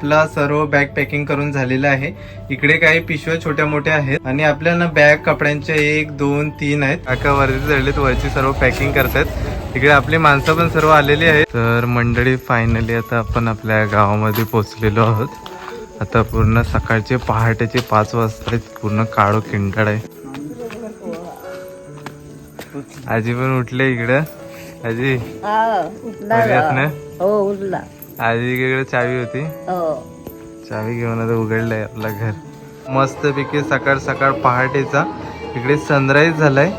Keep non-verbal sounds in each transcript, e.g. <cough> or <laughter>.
आपला सर्व bag packing करून झालेलं आहे. इकडे काही पिशव्या छोट्या मोठ्या आहेत आणि आपल्याला बॅग कपड्यांच्या एक दोन तीन आहेत. काका वरती चढलेत वरची सर्व पॅकिंग करतात. इकडे आपली माणसं पण सर्व आलेली आहेत. तर मंडळी फायनली आता आपण आपल्या गावामध्ये पोहोचलेलो आहोत. आता पूर्ण सकाळचे पहाटेचे पाच वाजता पूर्ण काळो किंडाळ आहे. आजी पण उठले इकडं. आजी हा, उठला. बघत ना उठला आजी इकडे चावी होती. हो. चावी घेऊन आता उघडलंय आपलं घर. मस्त पैकी सकाळ सकाळ पहाटेचा. इकडे सनराईज झालाय.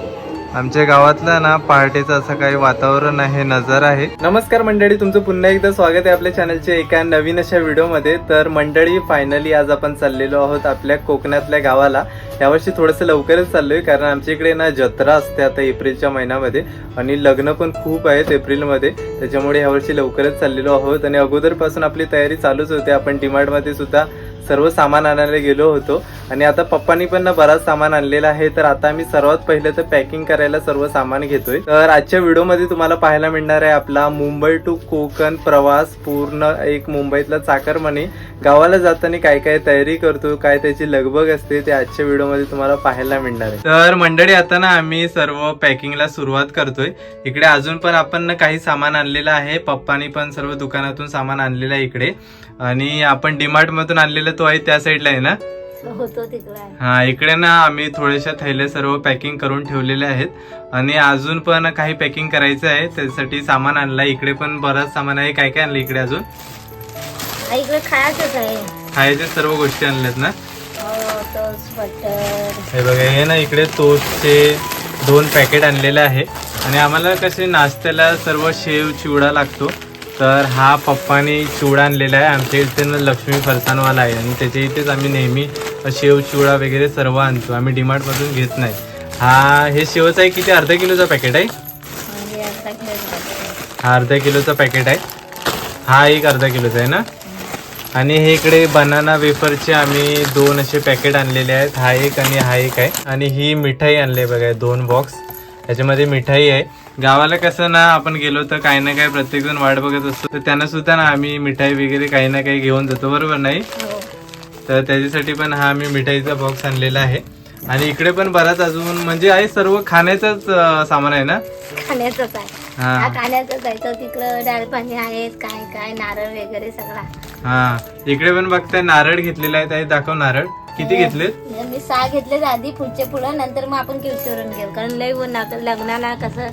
आमच्या गावातला ना पहाटेचं असं काही वातावरण आहे नजारा आहे. नमस्कार मंडळी तुमचं पुन्हा एकदा स्वागत आहे आपल्या चॅनलच्या एका नवीन अशा व्हिडिओमध्ये तर मंडळी फायनली आज आपण चाललेलो आहोत आपल्या कोकणातल्या गावाला. यावर्षी थोडंसं लवकरच चाललोय कारण आमच्या इकडे ना जत्रा असते आता एप्रिलच्या महिन्यामध्ये आणि लग्न पण खूप आहेत एप्रिलमध्ये. त्याच्यामुळे यावर्षी लवकरच चाललेलो आहोत आणि अगोदरपासून आपली तयारी चालूच होते. आपण डिमार्टमध्ये सुद्धा सर्व सामान आणायला गेलो होतो. आणि आता पप्पांनी पण ना बराच सामान आणलेला आहे. तर आता आम्ही सर्वात पहिले तर पॅकिंग करायला सर्व सामान घेतोय. तर आजच्या व्हिडिओमध्ये तुम्हाला पाहायला मिळणार आहे आपला मुंबई टू कोकण प्रवास. पूर्ण एक मुंबईतला चाकरमणी गावाला जाताना काय काय तयारी करतो काय त्याची लगबग असते ते आजच्या व्हिडिओमध्ये तुम्हाला पाहायला मिळणार आहे. तर मंडळी आता ना आम्ही सर्व पॅकिंगला सुरुवात करतोय. इकडे अजून पण आपण ना काही सामान आणलेलं आहे. पप्पानी पण सर्व दुकानातून सामान आणलेलं आहे इकडे. आणि आपण डीमार्ट मधून आणलेलं तो आहे त्या साईडला आहे ना? तिकडे हा इकडे ना आम्ही थोड्याशा थैल्या सर्व पॅकिंग करून ठेवलेले आहेत. आणि अजून पण काही पॅकिंग करायचं आहे त्यासाठी सामान आणलं इकडे पण बरंच सामान आहे. काय काय आणलं इकडे अजून? इकडे खायच्या सर्व गोष्टी आणल्यात ना? हो हे बघा हे ना इकडे टोस्टचे दोन पॅकेट आणलेले आहे. आणि आम्हाला कसे नाश्त्याला सर्व शेव चिवडा लागतो. तर हा पप्पाने चिवडा आणलेला आहे. आमच्या इथे ना लक्ष्मी फरसाणवाला आहे आणि त्याच्या इथेच आम्ही नेहमी शेव चिवडा वगैरे सर्व आणतो. आम्ही डिमार्टमधून घेत नाही. हा हे शेवचा आहे किती? अर्धा किलोचा पॅकेट आहे? हा अर्धा किलोचा पॅकेट आहे. हा एक अर्धा किलोचा आहे ना? आणि हे इकडे बनाना वेफरचे आम्ही दोन असे पॅकेट आणलेले आहेत. हा एक आणि हा एक आहे. आणि ही मिठाई आणली आहे बघा दोन बॉक्स त्याच्यामध्ये मिठाई आहे. गावाला कसं ना आपण गेलो तर काही ना काही प्रत्येकजण वाट बघत असतो. तर त्यांना सुद्धा ना आम्ही मिठाई वगैरे काही ना काही घेऊन जातो बरोबर नाही? हो. तर त्याच्यासाठी पण हा आम्ही मिठाईचा बॉक्स आणलेला आहे. आणि इकडे पण बराच अजून म्हणजे आहे सर्व खाण्याचंच सामान आहे ना? खाण्याचंच आहे. हा. खाण्याचंच आहे. तिकडं डाळ पाणी आहेत काय काय नारळ वगैरे सगळा. हा इकडे पण बघताय नारळ घेतलेला आहे ताई दाखव नारळ. किती म्हणजे मी सहा घेतले आधी पुढचे पुढं नंतर मग आपण किवचरून घेऊ. कारण लय लग्नाला कसं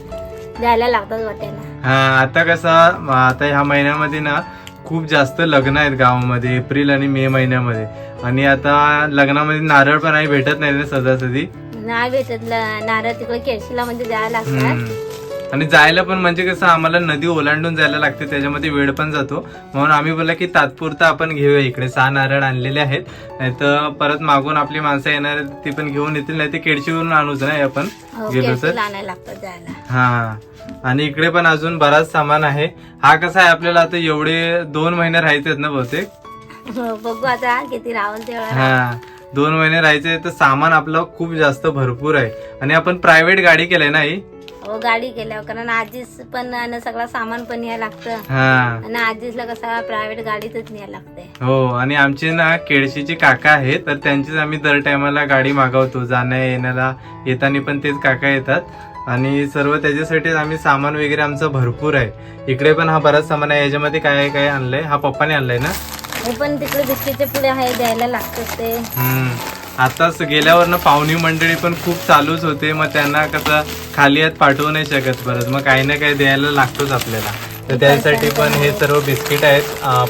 द्यायला लागतात वाट्याला हा आता कसं आता ह्या महिन्यामध्ये ना खूप जास्त लग्न आहेत गावामध्ये एप्रिल आणि मे महिन्यामध्ये. आणि आता लग्नामध्ये नारळ पण आहे भेटत नाही ना सदासदी. नाही भेटत नारळ तिकडे केळशीला म्हणजे द्यायला लागतात. आणि जायला पण म्हणजे कसं आम्हाला नदी ओलांडून जायला लागते त्याच्यामध्ये वेळ पण जातो. म्हणून आम्ही बोला की तात्पुरता आपण घेऊया इकडे. सहा नारळ आणलेले आहेत. नाही तर परत मागून आपली माणसं येणार ती पण घेऊन येतील नाही ते केडशीवरून आणूच नाही आपण. हो गेलो तर. हा. आणि इकडे पण अजून बराच सामान आहे. हा कसा आहे आपल्याला आता एवढे दोन महिने राहायचे आहेत ना बहुतेक? हो, बघू आता किती तेवढा हा. दोन महिने राहायचे तर सामान आपलं खूप जास्त भरपूर आहे. आणि आपण प्रायव्हेट गाडी केलंय ना ही? हो गाडी केल्यावर कारण आजीच पण आणि सगळं सामान पण यायला लागतं. हा. आणि आजीसला कसं प्रायव्हेट गाडीतच न्यायला लागते हो आणि आमचे ना केळशीचे काका आहेत तर त्यांचीच आम्ही दर टायमाला गाडी मागवतो जाण्या येण्याला. येताना पण तेच काका येतात. आणि सर्व त्याच्यासाठीच आम्ही सामान वगैरे आमचं भरपूर आहे. इकडे पण हा बराच सामान आहे याच्यामध्ये काय काय आणलंय? हा पप्पाने आणलाय ना? हे पण तिकडे बिस्किटचे पुढे आहे द्यायला लागतात ते. हम्म. आताच गेल्यावर ना पाहुणी मंडळी पण खूप चालूच होते. मग त्यांना कसं खाली हात पाठवू नाही शकत परत. मग काही ना काही द्यायला लागतोच आपल्याला. तर त्यासाठी पण हे सर्व बिस्किट आहेत.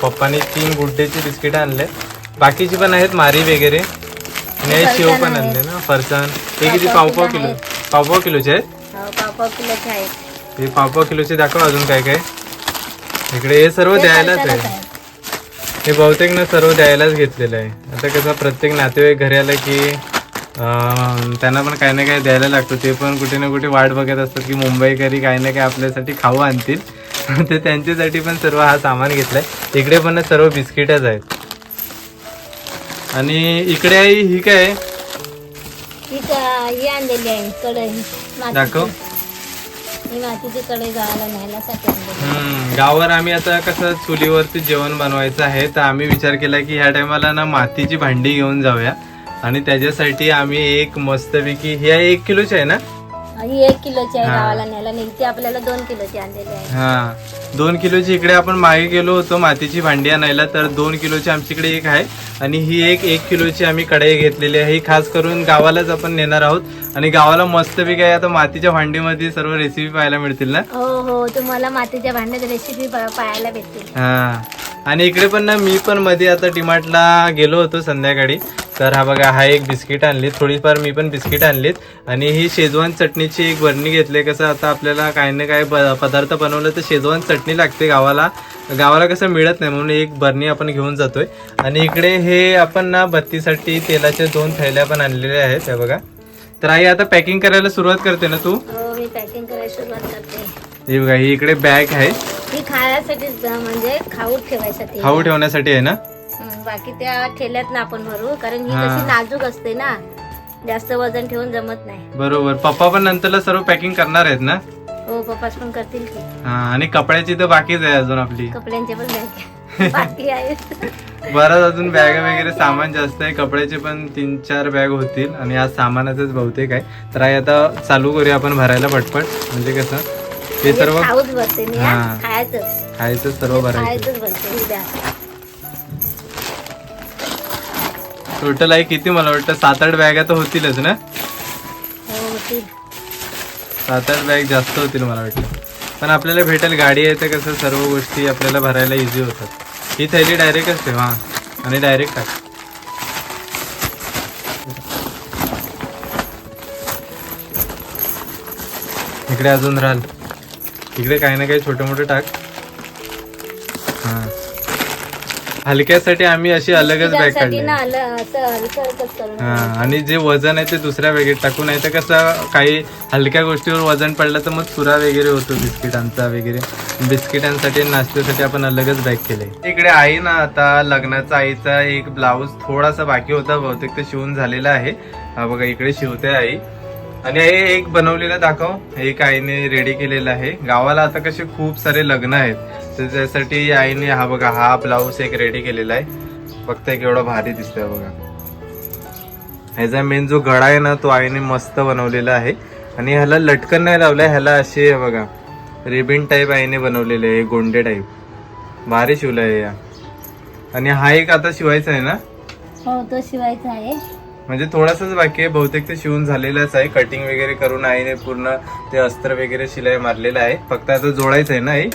पप्पानी तीन गुड्डेची बिस्किट आणले. बाकीची पण आहेत मारी वगैरे. आणि हे शेव पण आणले ना फरसाण. हे किती? पाव पाव किलो किलोचे आहेत? हो, पाव पाव किलोचे आहेत. हे पाव पाव किलोचे दाखव अजून काय काय. इकडे हे सर्व द्यायलाच आहे. हे बहुतेक ना सर्व द्यायलाच घेतलेलं आहे. आता कसं प्रत्येक नातेवाईक घरी आलं की त्यांना पण काही ना काही द्यायला लागतं. ते पण कुठे ना कुठे वाट बघत असतात की मुंबईकरी काही ना काही आपल्यासाठी खाऊ आणतील. <laughs> तर त्यांच्यासाठी पण सर्व हा सामान घेतलाय. इकडे पण सर्व बिस्किटच आहेत. आणि इकडे आहे ही काय आहे? आहे. दाखव. कडे गावाला न्यायलासाठी हम्म, गावावर आम्ही आता कसं चुलीवरती जेवण बनवायचं आहे तर आम्ही विचार केला की ह्या टायमाला ना मातीची भांडी घेऊन जाऊया. आणि त्याच्यासाठी आम्ही एक मस्तपैकी ह्या एक किलोची आहे ना? ही एक किलोची आहे हा. गावाला न्यायला. आपल्याला दोन किलोची आणलेली आहे. हा. दोन किलोची इकडे आपण मागे गेलो होतो मातीची भांडी आणायला. तर दोन किलोची आमच्याकडे एक आहे. आणि ही एक एक किलोची आम्ही कढई घेतलेली आहे. ही खास करून गावालाच आपण नेणार आहोत. आणि गावाला मस्तपैकी आहे. आता मातीच्या भांडीमध्ये सर्व रेसिपी पाहायला मिळतील ना? हो हो. तुम्हाला मातीच्या भांड्यात रेसिपी पाहायला भेटतील. हा. आणि इकडे पण ना मी पण मध्ये आता डिमार्टला गेलो होतो संध्याकाळी. तर हा बघा हा एक बिस्किट आणली थोडीफार मी पण बिस्किट आणलीत. आणि ही शेजवान चटणीची एक बरणी घेतली. कसं आता आपल्याला काही ना काही ब- पदार्थ बनवलं तर शेजवान चटणी लागते गावाला. गावाला कसं मिळत नाही म्हणून एक बरणी आपण घेऊन जातोय. आणि इकडे हे आपण ना बत्तीसाठी तेलाच्या दोन थैल्या पण आणलेल्या आहेत. हे बघा. तर आई आता पॅकिंग करायला सुरुवात करते ना तू? हो मी पॅकिंग करायला सुरुवात करते. हे बघा ही इकडे बॅग आहे. ही म्हणजे खाऊ ठेवायसाठी. खाऊ ठेवण्यासाठी आहे ना? बाकी त्या ठेल्यात ना आपण भरू कारण ही हा. कशी नाजूक असते ना जास्त वजन ठेवून जमत नाही. बरोबर. पप्पा पण नंतरला सर्व पॅकिंग करणार आहेत ना? हो पप्पाच पण करतील की. हा आणि कपड्याची तर बाकीच आहे अजून आपली. कपड्यांचे पण बॅग <laughs> बाकी आहेत बरंच अजून बॅग वगैरे सामान जास्त आहे. कपड्याचे पण तीन चार बॅग होतील. आणि आज सामानाचंच बहुतेक आहे. तर आई आता चालू करूया आपण भरायला पटपट. म्हणजे कसं? हे सर्व म्हणजे खाऊच भरते मी हा. हा. खायचंच. खायचं सर्व भरायचं. खायचंच भरते ही बॅग टोटल आहे किती मला वाटतं. सात आठ बॅगा तर होतीलच ना? सात आठ बॅग जास्त होतील मला वाटतं. पण आपल्याला भेटेल गाडी आहे तर कसं सर्व गोष्टी आपल्याला भरायला इझी होतात. ही थैली डायरेक्ट असते हा. आणि डायरेक्ट टाक. इकडे अजून राहाल. इकडे काही ना काही छोटे मोठे टाक. हा. हलक्यासाठी आम्ही अशी अलगच बॅग काढली ना आलं असं हलकं करून हा आणि जे वजन आहे ते दुसऱ्या बॅगेत टाकू नाही तर कसं काही हलक्या गोष्टीवर वजन पडलं तर मग चुरा वगैरे होतो बिस्किटांचा वगैरे. बिस्किटांसाठी नाश्त्यासाठी आपण अलगच बॅग केले. इकडे आई ना आता लग्नाचा आईचा एक ब्लाऊज थोडासा बाकी होता बहुतेक ते शिवून झालेला आहे. हा बघा इकडे शिवते आई. आणि हे एक बनवलेलं दाखव. एक आईने रेडी केलेलं आहे. गावाला आता कसे खूप सारे लग्न आहेत. तर त्यासाठी आईने हा बघा हा ब्लाऊज एक रेडी केलेला आहे. बघताय केवढा भारी दिसतोय बघा. ह्याचा मेन जो गळा आहे ना तो आईने मस्त बनवलेला आहे. आणि ह्याला लटकन नाही लावलाय ह्याला असे आहे बघा. रिबिन टाईप आईने बनवलेले आहे गोंडे टाईप भारी शिवलाय या. आणि हा एक आता शिवायचा आहे ना? हो तो शिवायचा आहे. म्हणजे थोडासाच बाकी आहे. बहुतेक ते शिवून झालेलंच आहे. कटिंग वगैरे करून आईने पूर्ण ते अस्त्र वगैरे शिलाई मारलेलं आहे. फक्त आता जोडायचं आहे ना आई?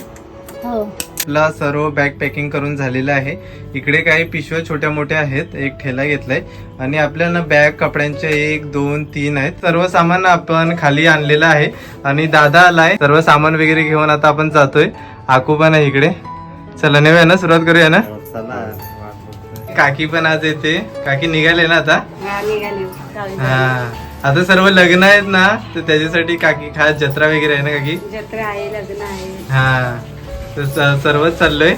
हो. आपला सर्व बॅग पॅकिंग करून झालेलं आहे. इकडे काही पिशव्या छोट्या मोठ्या आहेत. एक ठेला घेतलाय. आणि आपल्याला बॅग कपड्यांचे एक दोन तीन आहेत. सर्व सामान आपण खाली आणलेलं आहे. आणि दादा आलाय. सर्व सामान वगैरे घेऊन आता आपण जातोय. आकू पण आहे इकडे. चला नेऊया ना. सुरुवात करूया ना. काकी पण आज येते. काकी निघाले ना आता? हा आता सर्व लग्न आहेत ना तर त्याच्यासाठी काकी खास जत्रा वगैरे आहे ना काकी? जत्रा आहे लग्न आहे. हा. तर सर्वच चाललोय.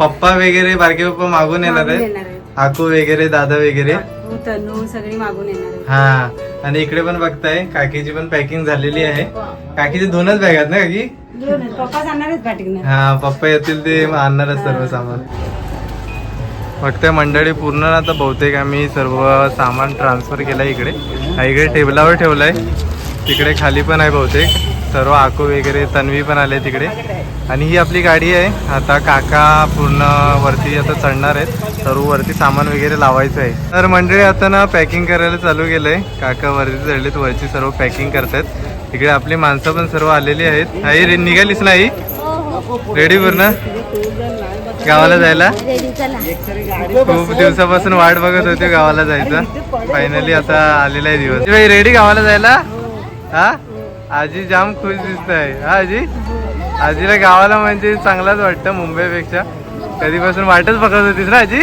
पप्पा वगैरे बारके पप्पा मागून येणार आहेत? आकू वगैरे दादा वगैरे? तनू सगळी मागून येणार हा. आणि इकडे पण बघताय काकीची पण पॅकिंग झालेली आहे. काकीचे दोनच बॅग आहेत ना काकी? पप्पा हा पप्पा येतील ते आणणारच सर्व सामान. बघताय मंडळी पूर्ण आता बहुतेक आम्ही सर्व सामान ट्रान्सफर केलंय इकडे. हा इकडे टेबलावर ठेवलाय. तिकडे खाली पण आहे बहुतेक. सर्व आकू वगैरे तन्वी पण आले तिकडे. आणि ही आपली गाडी आहे. आता काका पूर्ण वरती आता चढणार आहेत. सर्व वरती सामान वगैरे लावायचं आहे. तर मंडळी आता ना पॅकिंग करायला चालू केलंय. काका वरती चढलेत वरची सर्व पॅकिंग करतायत. इकडे आपली माणसं पण सर्व आलेली आहेत. आई रे- निघालीस ना आई? रेडी पूर्ण? गावाला जायला? खूप दिवसापासून वाट बघत होते गावाला जायचं. फायनली आता आलेला आहे दिवस. भाई रेडी गावाला जायला? हा? आजी जाम खुश दिसत आहे हा आजी? आजीला गावाला म्हणजे चांगलाच वाटतं मुंबईपेक्षा. कधीपासून वाटच बघत होतीस ना आजी?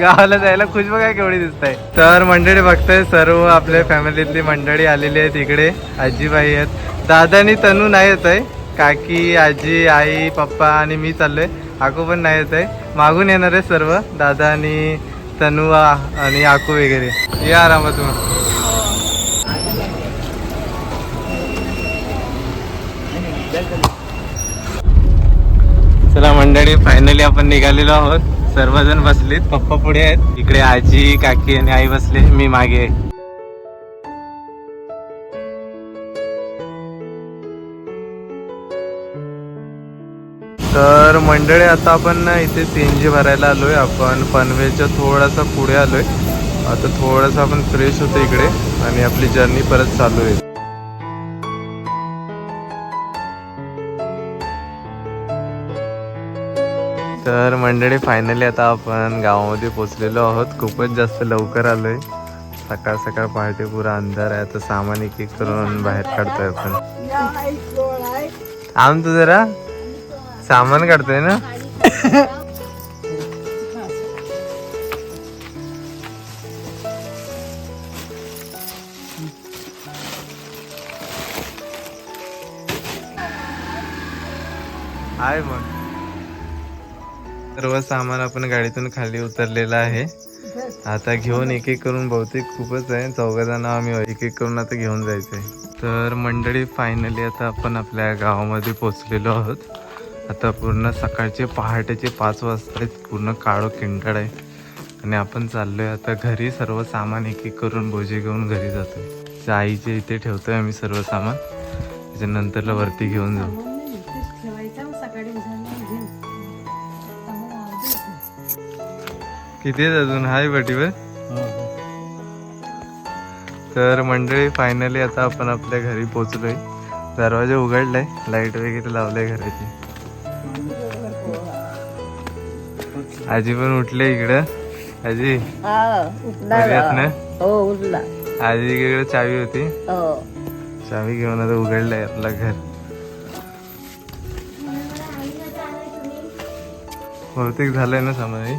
गावाला जायला खुश बघा केवढी दिसत आहे तर मंडळी बघताय सर्व आपल्या फॅमिलीतली मंडळी आलेली आहेत इकडे. आजीबाई आहेत. दादा आणि तनू नाही येत आहे काकी आजी आई पप्पा आणि मी चाललोय. आकू पण नाही येत आहे. मागून येणार आहे सर्व दादा आणि तनू आणि आकू वगैरे. या आरामात मग. चला मंडळी फायनली आपण निघालेलो आहोत. सर्वजण बसलीत. पप्पा पुढे आहेत. इकडे आजी काकी आणि आई बसले. मी मागे. आहे तर मंडळी आता आपण ना इथे सीएनजी भरायला आलोय. आपण पनवेलच्या थोडासा पुढे आलोय. आता थोडंसं आपण फ्रेश होतो इकडे आणि आपली जर्नी परत चालू आहे. तर मंडळी फायनली आता आपण गावामध्ये पोचलेलो आहोत. खूपच जास्त लवकर आलोय. सकाळ सकाळ पहाटे पुरा अंधार आहे. आता सामान एक एक करून बाहेर काढतोय आपण. आम तू जरा. सामान काढतोय ना? आहे मग. सर्व सामान आपण गाडीतून खाली उतरलेलं आहे. आता घेऊन एक एक करून बहुतेक खूपच आहे. चौघ जण आम्ही एक एक करून आता घेऊन जायचंय. तर मंडळी फायनली आता आपण आपल्या गावामध्ये पोचलेलो आहोत. आता पूर्ण सकाळचे पहाटेचे पाच वाजता आहेत. पूर्ण काळो किंकाळ आहे. आणि आपण चाललो आहे आता घरी सर्व सामान एक एक करून बोजे घेऊन घरी जातो आहे आईच्या इथे ठेवतोय आम्ही सर्व सामान. त्याच्यानंतरला वरती घेऊन जाऊ. किती आहेत अजून? हाय बटीवर तर मंडळी फायनली आता आपण आपल्या घरी पोचलोय दरवाजा उघडलाय. लाइट वगैरे लावलाय घराची. आजी पण उठले इकडं. आजी आहेत ना? हो आजी इकडे चावी होती. हो. चावी घेऊन आता उघडलंय आपलं घर. बहुतेक झालंय ना सामान हे?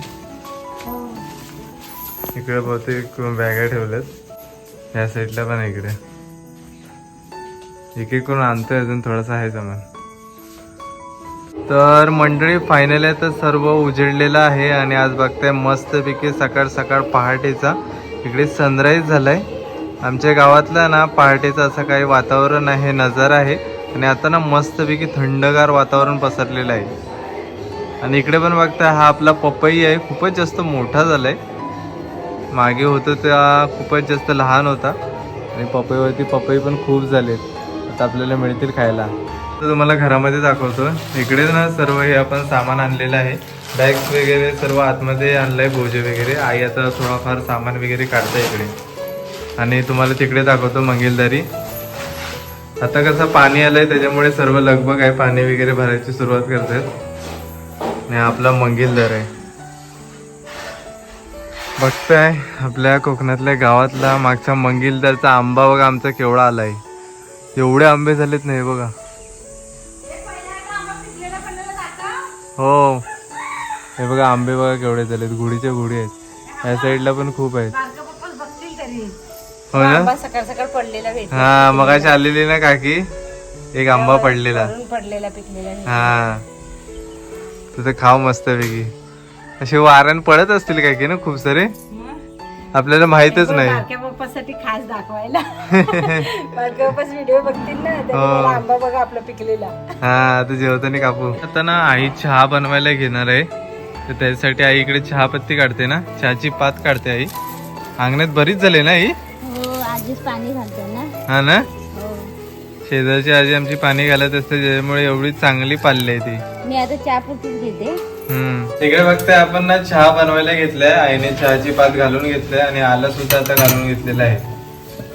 इकडे बहुतेक बॅगा ठेवल्यात. या साईडला पण इकडे. एक एक करून आणतोय अजून थोडासा आहे सामान. तर मंडळी फायनली तर सर्व उजेडलेलं आहे आणि आज बघताय मस्तपैकी सकाळ सकाळ पहाटेचा. इकडे सनराईज झालाय. आमच्या गावातला ना पहाटेचं असं काही वातावरण आहे नजारा आहे. आणि आता ना मस्तपैकी थंडगार वातावरण पसरलेलं आहे. आणि इकडे पण बघताय हा आपला पपई आहे खूपच जास्त मोठा झालाय. मागे होतं त्या खूपच जास्त लहान होता. आणि पपईवरती पपई पण खूप झालेत. आता आपल्याला मिळतील खायला. तुम्हाला घरामध्ये दाखवतो. इकडे ना सर्व हे आपण सामान आणलेलं आहे. बॅग्स वगैरे सर्व आतमध्ये आणलंय भोजे वगैरे. आई आता थोडाफार सामान वगैरे काढतं इकडे. आणि तुम्हाला तिकडे दाखवतो मंगेलदारी. आता कसं पाणी आलंय त्याच्यामुळे सर्व लगबग आहे. पाणी वगैरे भरायची सुरुवात करतात. आणि आपला मंगेलदार आहे. बघताय आपल्या कोकणातल्या गावातला मागच्या मंगेलदारचा आंबा बघा आमचा केवढा आलाय. एवढे आंबे झालेत नाही बघा. हो. हे बघा आंबे बघा केवढे झालेत. गुढीच्या गुढी आहेत. या साईडला पण खूप आहेत. हो ना? आंबा सकाळ सकाळ पडलेला हा मगाशी आलेली ना काकी? एक आंबा पडलेला. पडलेला पिकलेला. हा. तुझं खाव मस्त पैकी असे वारण पडत असतील काय की ना खूप सारे? आपल्याला माहितच नाही. बारक्या पप्पासाठी खास दाखवायला. <laughs> बारक्या पप्पाच व्हिडिओ बघतील ना मला आंबा बघा आपला पिकलेला. हा आता जेवताना कापू आता ना आई चहा बनवायला घेणार आहे. तर त्यासाठी आई इकडे चहा पत्ती काढते ना. चहाची पात काढते आई. अंगणात बरीच झाली ना आई? हो आधीच पाणी घालतो ना. हा ना? हो. शेजारची आजी आमची पाणी घालत असते ज्यामुळे एवढी चांगली पालली आहे ती. मी आता चहा पुरतीच घेते. हम्म. तिकडे बघताय आपण ना चहा बनवायला घेतलाय. आईने चहाची पात घालून घेतलाय आणि आलं सुद्धा आता घालून घेतलेलं आहे.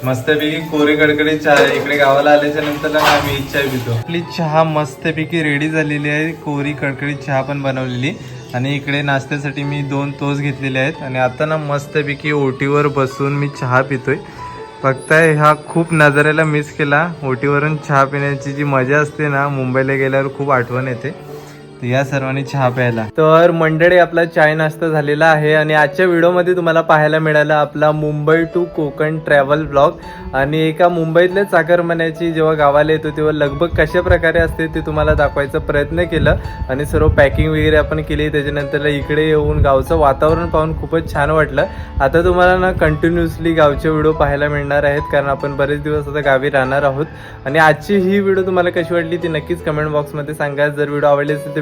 मस्तपैकी कोरी कडकडे चहा इकडे गावाला आल्याच्यानंतर ना आम्ही चहा पितो. आपली चहा मस्तपैकी रेडी झालेली आहे. कोरी कडकडीत चहा पण बनवलेली. आणि इकडे नाश्त्यासाठी मी दोन तोस घेतलेले आहेत. आणि आता ना मस्तपैकी ओटीवर बसून मी चहा पितोय. फक्त हा खूप नजाऱ्याला मिस केला. ओटीवरून चहा पिण्याची जी मजा असते ना मुंबईला गेल्यावर खूप आठवण येते. तर या सर्वांनी चहा प्यायला. तर मंडळी आपला चाय नाश्ता झालेला आहे आणि आजच्या व्हिडिओमध्ये तुम्हाला पाहायला मिळाला आपला Mumbai to Konkan travel blog आणि एका मुंबईतल्या चाकरमान्याची जेव्हा गावाला येतो तेव्हा लगभग कशा प्रकारे असते ते तुम्हाला दाखवायचा प्रयत्न केलं. आणि सर्व पॅकिंग वगैरे आपण केली त्याच्यानंतर इकडे येऊन गावचं वातावरण पाहून खूपच छान वाटलं. आता तुम्हाला ना कंटिन्युअसली गावचे व्हिडिओ पाहायला मिळणार आहेत कारण आपण बरेच दिवस आता गावी राहणार आहोत. आणि आजची ही व्हिडिओ तुम्हाला कशी वाटली ती नक्कीच कमेंट बॉक्समध्ये सांगा. जर व्हिडिओ आवडली असेल तर